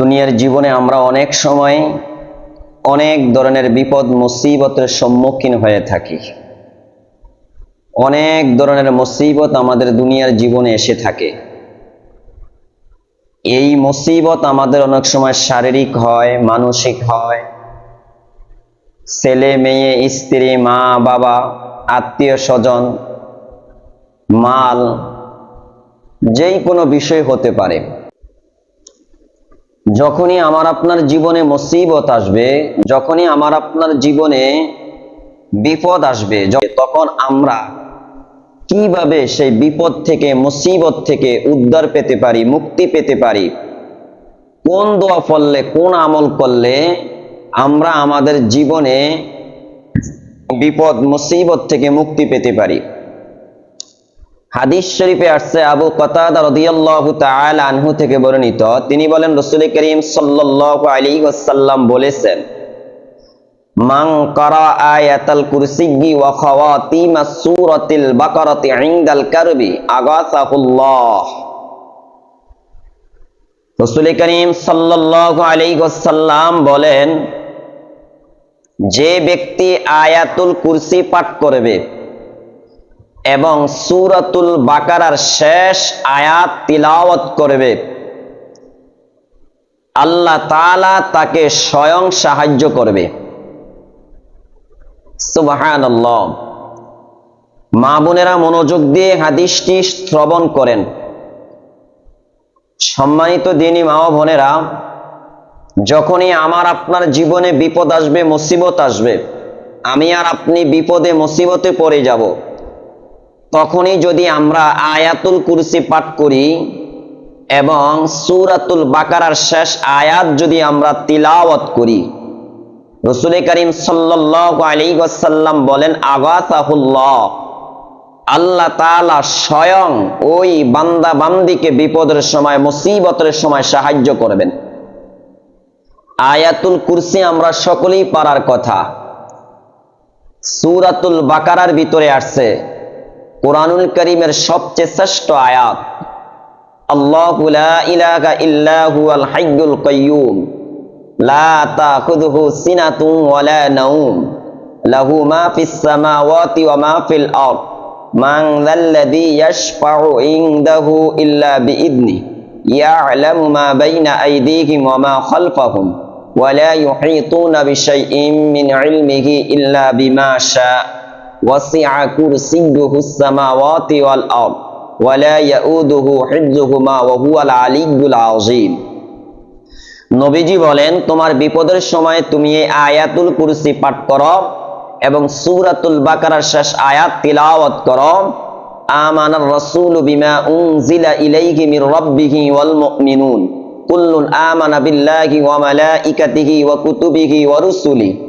দুনিয়ার জীবনে আমরা অনেক সময় অনেক ধরনের বিপদ, মুসিবতের সম্মুখীন হয়ে থাকি। অনেক ধরনের মুসিবত আমাদের দুনিয়ার জীবনে এসে থাকে। এই মুসিবত আমাদের অনেক সময় শারীরিক হয়, মানসিক হয়। ছেলে, মেয়ে, স্ত্রী, মা, বাবা, আত্মীয় স্বজন, মাল, যেই কোনো বিষয় হতে পারে। যখনই আমার আপনার জীবনে মুসিবত আসবে, যখনই আমার আপনার জীবনে বিপদ আসবে তখন আমরা কীভাবে সেই বিপদ থেকে, মুসিবত থেকে উদ্ধার পেতে পারি, মুক্তি পেতে পারি, কোন দোয়া পড়লে কোন আমল করলে আমরা আমাদের জীবনে বিপদ, মুসিবত থেকে মুক্তি পেতে পারি? হাদিস শরীফে আসছে আবু কতাদা রাদিয়াল্লাহু তাআলা আনহু থেকে বর্ণিত। তিনি বলেন, রাসূল করিম সাল্লাল্লাহু আলাইহি ওয়াসাল্লাম বলেছেন, মান কারা আয়াতাল কুরসিয়্যি ওয়া খাওয়াতিম সূরাতিল বাকারাতি ইনদাল কারবি আগাসাহুল্লাহ। রাসূল করিম সাল্লাল্লাহু আলাইহি ওয়াসাল্লাম বলেন, যে ব্যক্তি আয়াতুল কুরসি পাঠ করবে এবং সুরাতুল বাকারার শেষ আয়াত তিলাওয়াত করবে। আল্লাহ তাআলা তাকে স্বয়ং সাহায্য করবে। সুবহানাল্লাহ। মা বোনেরা মনোযোগ দিয়ে হাদিসটি শ্রবণ করেন। সম্মানিত দিনী মা বোনেরা, যখনই আমার আপনার জীবনে বিপদ আসবে, মুসিবত আসবে, আমি আর আপনি বিপদে, মুসিবতে পড়ে যাব। তখনই যদি আমরা আয়াতুল কুরসি পাঠ করি এবং সুরাতুল বাকারার শেষ আয়াত যদি আমরা তিলাওয়াত করি, রসুল করিম ওয়াসাল্লাম বলেন আগাসাহুল্লাহ আল্লাহ তাআলা স্বয়ং ওই বান্দা বান্দিকে বিপদের সময়, মুসিবতের সময় সাহায্য করবেন। আয়াতুল কুরসি আমরা সকলেই পারার কথা। সুরাতুল বাকারার ভিতরে আসছে কোরআনুল করিমের সবচেয়ে শ্রেষ্ঠ আয়াত, আল্লাহ ইলাহা ইল্লাহু আল হাইয়ুল কাইয়ুম লা তাখুযুহু সিনাতুন ওয়ালা নাওম, লাহু মা ফিস সামাওয়াতি ওয়া মা ফিল আরদ, মান যাল্লাযী ইয়াশফাউ ইনদাহু ইল্লা বিইذনি ইয়ালামু মা বাইনা আইদিহিম ওয়া মা খালফাহুম ওয়ালা ইউহীতুনা বিশাইইন মিন وسع كرسيه السماوات والأرض ولا يؤوده حفظهما وهو العلي العظيم নবীজি বলেন তোমার বিপদের সময় তুমি এই আয়াতুল কুরসি পাঠ করো এবং সূরাতুল বাকারার শেষ আয়াত তিলাওয়াত করো আমানার রাসূল বিমা উনজিলা ইলাইহি মির রাব্বিহি ওয়াল মুমিনুন কুল্লুন আমানা বিল্লাহি ওয়া মালাইকাতিহি ওয়া কুতুবিহি ওয়া রুসুলিহি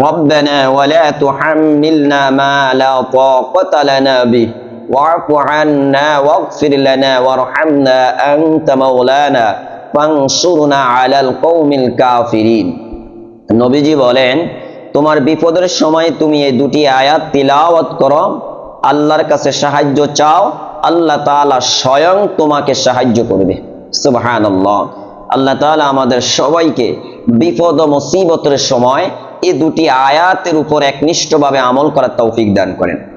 ربنا ولا تحملنا ما لا طاقة لنا به واعف عنا واغفر لنا وارحمنا أنت مولانا فانصرنا على القوم الكافرين নবীজি বলেন তোমার বিপদের সময় তুমি এই দুটি আয়াত তিলাওয়াত করো আল্লাহর কাছে সাহায্য চাও আল্লাহ তাআলা স্বয়ং তোমাকে সাহায্য করবে সুবহানাল্লাহ আল্লাহ তাআলা আমাদের সবাইকে বিপদ ও মুসিবতের সময় এই দুটি আয়াতের উপর একনিষ্ঠভাবে আমল করার তৌফিক দান করেন।